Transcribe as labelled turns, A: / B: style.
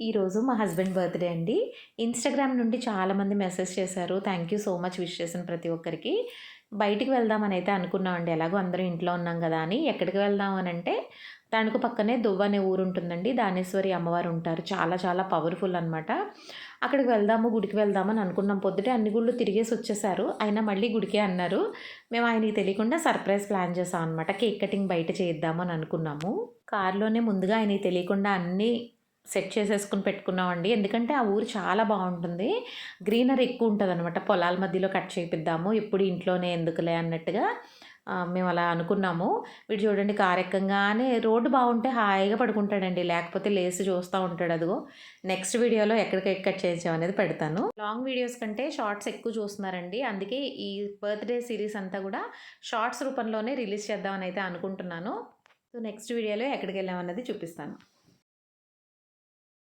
A: ఈరోజు మా husband birthday అండి. ఇన్స్టాగ్రామ్ నుండి చాలామంది మెసేజ్ చేశారు. Thank you so much wish చేసిన ప్రతి ఒక్కరికి. బయటికి వెళ్దామని అయితే అనుకున్నామండి ఎలాగో అందరూ ఇంట్లో ఉన్నాం కదా అని. ఎక్కడికి వెళ్దాం అని అంటే తణుకు పక్కనే దువ్వ అనే ఊరు ఉంటుందండి. దానేశ్వరి అమ్మవారు ఉంటారు. చాలా చాలా పవర్ఫుల్ అనమాట అక్కడికి వెళ్దాము గుడికి వెళ్దామని అనుకున్నాం. పొద్దుటే అన్ని గుళ్ళు తిరిగేసి వచ్చేసారు. అయినా మళ్ళీ గుడికే అన్నారు. మేము ఆయనకి తెలియకుండా సర్ప్రైజ్ ప్లాన్ చేసాం అనమాట కేక్ కటింగ్ బయట చేద్దామని అనుకున్నాము. కారులోనే ముందుగా ఆయనకి తెలియకుండా అన్నీ సెట్ చేసేసుకుని పెట్టుకున్నామండి. ఎందుకంటే ఆ ఊరు చాలా బాగుంటుంది. గ్రీనరీ ఎక్కువ ఉంటుంది అనమాట పొలాల మధ్యలో కట్ చేపిద్దాము. ఇప్పుడు ఇంట్లోనే ఎందుకులే అన్నట్టుగా మేము అలా అనుకున్నాము. వీడు చూడండి కారెక్కంగానే రోడ్డు బాగుంటే హాయిగా పడుకుంటాడండి. లేకపోతే లేచి చూస్తూ ఉంటాడు. అదిగో నెక్స్ట్ వీడియోలో ఎక్కడికి కట్ చేసాం అనేది పెడతాను. లాంగ్ వీడియోస్ కంటే షార్ట్స్ ఎక్కువ చూస్తున్నారండి. అందుకే ఈ బర్త్డే సిరీస్ అంతా కూడా షార్ట్స్ రూపంలోనే రిలీజ్ చేద్దామని అయితే అనుకుంటున్నాను. సో నెక్స్ట్ వీడియోలో ఎక్కడికి వెళ్ళామన్నది చూపిస్తాను.